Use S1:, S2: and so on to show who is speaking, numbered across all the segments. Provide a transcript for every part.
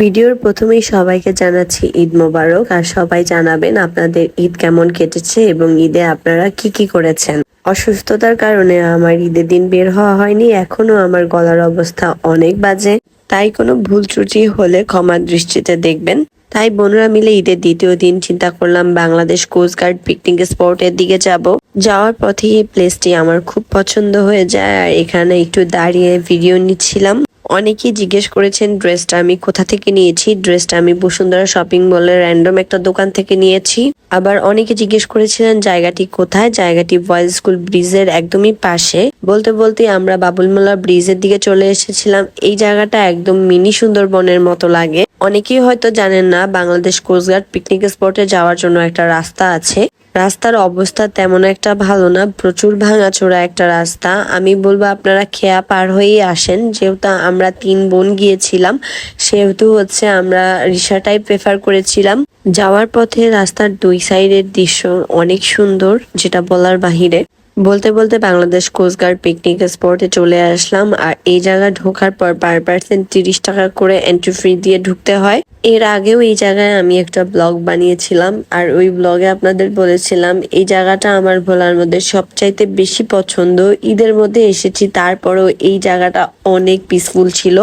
S1: ভিডিওর প্রথমেই সবাইকে জানাচ্ছি ঈদ মোবারক, আর সবাই জানাবেন আপনাদের ঈদ কেমন কেটেছে এবং ঈদে আপনারা কি কি করেছেন। অসুস্থতার কারণে আমার ঈদের দিন বের হওয়া হয়নি, এখনও আমার গলার অবস্থা অনেক বাজে, তাই কোনো ভুল ত্রুটি হলে ক্ষমার দৃষ্টিতে দেখবেন। তাই বোনরা মিলে ঈদের দ্বিতীয় দিন চিন্তা করলাম বাংলাদেশ কোস্ট গার্ড পিকনিক স্পটের দিকে যাব। যাওয়ার পথে এই প্লেসটি আমার খুব পছন্দ হয়ে যায়, আর এখানে একটু দাঁড়িয়ে ভিডিও নিচ্ছিলাম। অনেকেই জিজ্ঞেস করেছেন, ড্রেসটা আমি কোথা থেকে নিয়েছি? ড্রেসটা আমি বসুন্ধরা শপিং মলের র্যান্ডম একটা দোকান থেকে নিয়েছি। আবার অনেকে জিজ্ঞেস করেছিলেন, জায়গাটি কোথায়? জায়গাটি বয়েজ স্কুল ব্রিজের একদমই পাশে। বলতে বলতে আমরা বাবুলমোলা ব্রিজের দিকে চলে এসেছিলাম। এই জায়গাটা একদম মিনি সুন্দরবনের মতো লাগে। অনেকেই হয়তো জানেন না, বাংলাদেশ কোস্টগার্ড পিকনিক স্পটে যাওয়ার জন্য একটা রাস্তা আছে। রাস্তার অবস্থা তেমন একটা ভালো না, প্রচুর ভাঙাচোরা একটা রাস্তা। আমি বলব আপনারা খেয়া পার হয়েই আসেন, যেহেতু আমরা তিন বোন গিয়েছিলাম, সেহেতু হচ্ছে আমরা রিসাটাই প্রেফার করেছিলাম। যাওয়ার পথে রাস্তার দুই সাইডের দৃশ্য অনেক সুন্দর, যেটা বলার বাহিরে। বলতে বলতে বাংলাদেশ কোস্টগার্ড পিকনিক স্পটে চলে আসলাম। আর এই জায়গা ঢোকার পর পার পার্সেন্ট তিরিশ টাকা করে এন্ট্রি ফি দিয়ে ঢুকতে হয়। এর আগেও এই জায়গায় আমি একটা ব্লগ বানিয়েছিলাম। আর ওই ব্লগে আপনাদের বলেছিলাম, এই জায়গাটা আমার ভোলার মধ্যে সবচাইতে বেশি পছন্দ। ঈদের মধ্যে এসেছি, তারপরেও এই জায়গাটা অনেক পিসফুল ছিল।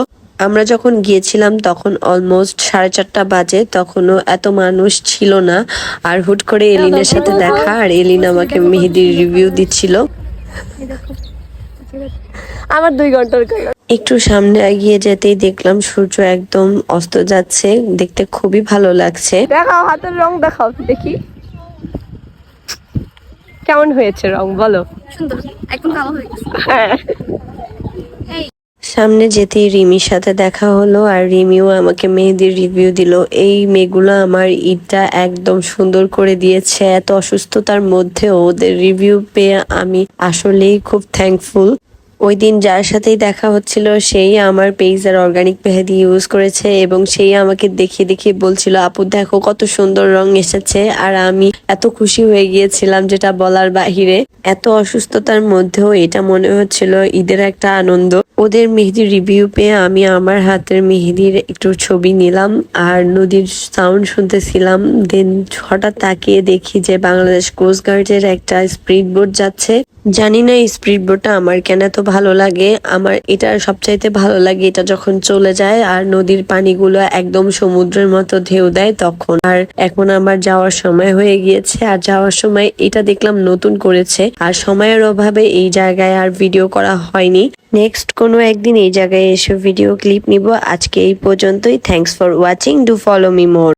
S1: আমরা যখন গিয়েছিলাম তখন অলমোস্ট সাড়ে চারটা বাজে তখনও এত মানুষ ছিল না। আর হুট করে এলিনের সাথে দেখা আর এলিন আমাকে মেহেদির রিভিউ দিচ্ছিল।
S2: আমার দুই ঘণ্টার
S1: একটু সামনে এগিয়ে যেতেই দেখলাম সূর্য একদম অস্ত যাচ্ছে। দেখতে খুবই ভালো লাগছে।
S2: দেখাও হাতের রং দেখাও দেখি। কেমন হয়েছে রং বলো?
S3: সুন্দর। একদম কালো হয়ে গেছে
S2: হ্যাঁ।
S1: সামনে যেতেই রিমির সাথে দেখা হলো আর রিমিও আমাকে মেহেদির রিভিউ দিল। এই মেয়েগুলো আমার ঈদটা একদম সুন্দর করে দিয়েছে। এত অসুস্থতার মধ্যেও ওদের রিভিউ পেয়ে আমি আসলেই খুব থ্যাঙ্কফুল ওই দিন যার সাথেই দেখা হচ্ছিল, সেই আমার পেজের অর্গানিক মেহেদি ইউজ করেছে এবং সেই আমাকে দেখিয়ে দেখিয়ে বলছিল, আপু, দেখো কত সুন্দর রং এসেছে। আর আমি এত খুশি হয়ে গিয়েছিলাম যেটা বলার বাহিরে। এত অসুস্থতার মধ্যেও এটা মনে হচ্ছিল ঈদের একটা আনন্দ। ওদের মেহেদির রিভিউ পেয়ে আমি আমার হাতের মেহেদির একটু ছবি নিলাম আর নদীর সাউন্ড শুনতেছিলাম। দেন হঠাৎ তাকিয়ে দেখি যে বাংলাদেশ কোস্ট গার্ডের একটা স্পিড বোট যাচ্ছে। জানি না এই স্পিড বোটটা আমার কেন এত ভালো লাগে। আমার এটা সবচাইতে ভালো লাগে, এটা যখন চলে যায় আর নদীর পানিগুলো একদম সমুদ্রের মতো ঢেউ দেয় তখন। আর এখন আমার যাওয়ার সময় হয়ে গিয়েছে, আর যাওয়ার সময় এটা দেখলাম নতুন করেছে, আর সময়ের অভাবে এই জায়গায় আর ভিডিও করা হয়নি। নেক্সট কোনো একদিন এই জায়গায় এসে ভিডিও ক্লিপ নিব। আজকে এই পর্যন্তই। Thanks for watching do follow me more